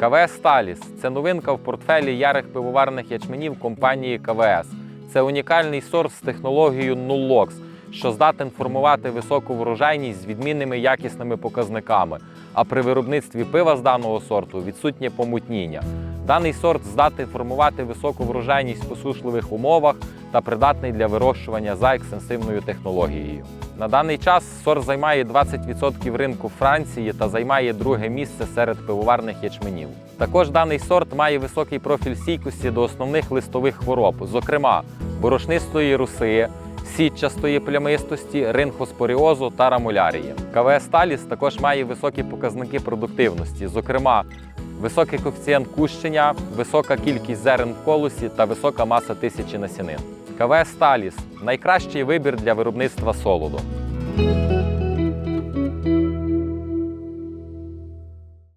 КВС Сталіс це новинка в портфелі ярих пивоварних ячменів компанії КВС. Це унікальний сорт з технологією Nullox, що здатен формувати високу врожайність з відмінними якісними показниками. А при виробництві пива з даного сорту відсутнє помутніння. Даний сорт здатний формувати високу врожайність в посушливих умовах та придатний для вирощування за екстенсивною технологією. На даний час сорт займає 20% ринку Франції та займає друге місце серед пивоварних ячменів. Також даний сорт має високий профіль стійкості до основних листових хвороб, зокрема борошнистої руси, сітчастої плямистості, ринхоспоріозу та рамулярії. КВС Таліс також має високі показники продуктивності, зокрема високий коефіцієнт кущення, висока кількість зерен в колосі та висока маса тисячі насінин. КВС Сталіс найкращий вибір для виробництва солоду.